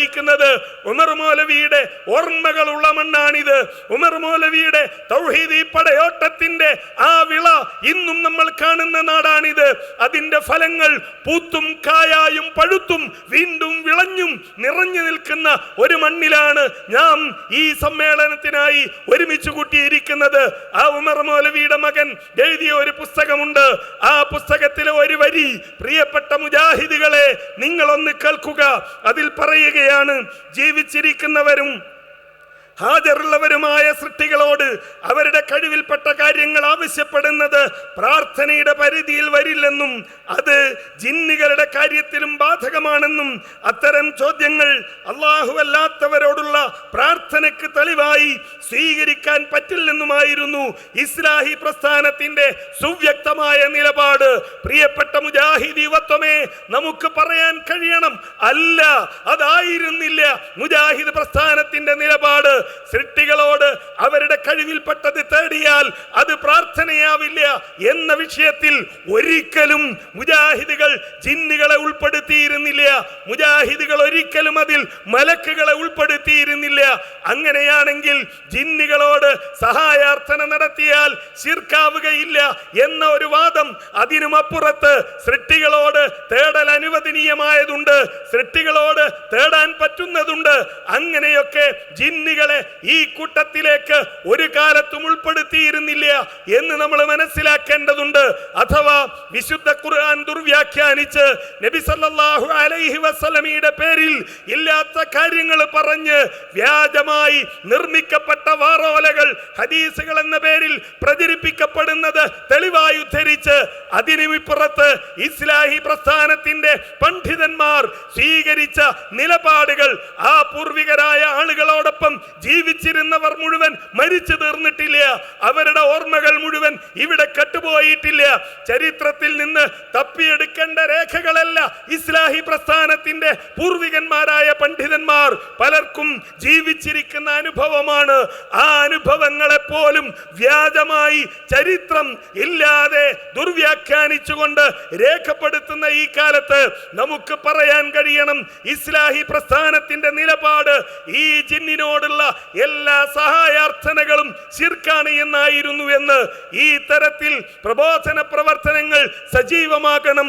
വിചാരിക്കുന്നത് ഉമർ മോലവിയുടെ ഓർമ്മകളുള്ള മണ്ണാണിത്. ഉമർ മോലവിയുടെ തൗഹീദി പടയോട്ടത്തിന്റെ ആ വിള ഇന്നും നമ്മൾ കാണുന്ന നാടാണിത്. അതിന്റെ ഫലങ്ങൾ പൂത്തും കായായും പഴുത്തും വീണ്ടും നിറഞ്ഞു നിൽക്കുന്ന ഒരു മണ്ണിലാണ് ഞാൻ ഈ സമ്മേളനത്തിനായി ഒരുമിച്ച് കൂട്ടിയിരിക്കുന്നത്. ആ ഉമർ മൗലവിയുടെ മകൻ എഴുതിയ ഒരു പുസ്തകമുണ്ട്. ആ പുസ്തകത്തിലെ ഒരു വരി പ്രിയപ്പെട്ട മുജാഹിദുകളെ നിങ്ങളൊന്ന് കേൾക്കുക. അതിൽ പറയുകയാണ് ജീവിച്ചിരിക്കുന്നവരും ഹാജറുള്ളവരുമായ സൃഷ്ടികളോട് അവരുടെ കഴിവിൽപ്പെട്ട കാര്യങ്ങൾ ആവശ്യപ്പെടുന്നത് പ്രാർത്ഥനയുടെ പരിധിയിൽ വരില്ലെന്നും അത് ജിന്നുകളുടെ കാര്യത്തിലും ബാധകമാണെന്നും അത്തരം ചോദ്യങ്ങൾ അള്ളാഹുവല്ലാത്തവരോടുള്ള പ്രാർത്ഥനയ്ക്ക് തെളിവായി സ്വീകരിക്കാൻ പറ്റില്ലെന്നുമായിരുന്നു ഇസ്ലാഹി പ്രസ്ഥാനത്തിന്റെ സുവ്യക്തമായ നിലപാട്. പ്രിയപ്പെട്ട മുജാഹിദീവത്വമേ നമുക്ക് പറയാൻ കഴിയണം. അല്ല അതായിരുന്നില്ല മുജാഹിദ് പ്രസ്ഥാനത്തിന്റെ നിലപാട്. സൃഷ്ടികളോട് അവരുടെ കഴിവിൽപ്പെട്ടത് തേടിയാൽ അത് പ്രാർത്ഥനയാവില്ല എന്ന വിഷയത്തിൽ ഒരിക്കലും മുജാഹിദുകൾ ജിന്നുകളെ ഉൾപ്പെടുത്തിയിരുന്നില്ല. മുജാഹിദുകൾ ഒരിക്കലും അതിൽ മലക്കുകളെ ഉൾപ്പെടുത്തിയിരുന്നില്ല. അങ്ങനെയാണെങ്കിൽ ജിന്നുകളോട് സഹായാർത്ഥന നടത്തിയാൽ ശിർക്കാവുകയില്ല എന്ന ഒരു വാദം അതിനുമപ്പുറത്ത് സൃഷ്ടികളോട് തേടൽ അനുവദനീയമായതുണ്ട്. സൃഷ്ടികളോട് തേടാൻ പറ്റുന്നതുണ്ട്. അങ്ങനെയൊക്കെ ജിന്നുകളെ ഈ കൂട്ടത്തിലേക്ക് ഒരു കാലത്തും ഉൾപ്പെടുത്തിയിരുന്നില്ല എന്ന് നമ്മൾ മനസ്സിലാക്കേണ്ടതുണ്ട്. അഥവാ വിശുദ്ധ ഖുർആൻ ദുർവ്യാഖ്യാനിച്ച് നബി സല്ലല്ലാഹു അലൈഹി വസല്ലമയുടെ പേരിൽ ഇല്ലാത്ത കാര്യങ്ങൾ പറഞ്ഞ് വ്യാജമായി നിർമ്മിക്കപ്പെട്ട വാറോലകൾ ഹദീസുകൾ എന്ന പേരിൽ പ്രചരിപ്പിക്കപ്പെടുന്നത് തെളിവായി ഉദ്ധരിച്ച് അതിനുമിപ്പുറത്ത് ഇസ്ലാഹി പ്രസ്ഥാനത്തിന്റെ പണ്ഡിതന്മാർ സ്വീകരിച്ച നിലപാടുകൾ ആ പൂർവികരായ ആളുകളോടൊപ്പം ജീവിച്ചിരുന്നവർ മുഴുവൻ മരിച്ചു തീർന്നിട്ടില്ല. അവരുടെ ഓർമ്മകൾ മുഴുവൻ ഇവിടെ കെട്ടുപോയിട്ടില്ല. ചരിത്രത്തിൽ നിന്ന് തപ്പിയെടുക്കേണ്ട രേഖകളല്ല ഇസ്ലാഹി പ്രസ്ഥാനത്തിന്റെ പൂർവികന്മാരായ പണ്ഡിതന്മാർ പലർക്കും ജീവിച്ചിരിക്കുന്ന അനുഭവമാണ്. ആ അനുഭവങ്ങളെ പോലും വ്യാജമായി ചരിത്രം ഇല്ലാതെ ദുർവ്യാഖ്യാനിച്ചുകൊണ്ട് രേഖപ്പെടുത്തുന്ന ഈ കാലത്ത് നമുക്ക് പറയാൻ കഴിയണം ഇസ്ലാഹി പ്രസ്ഥാനത്തിന്റെ നിലപാട് ഈ ജിന്നിനോടുള്ള എല്ലാ സഹായാർത്ഥനകളും ശിർക്കാണ് എന്നായിരുന്നു എന്ന് ഈ തരത്തിൽ പ്രബോധന പ്രവർത്തനങ്ങൾ സജീവമാകണം.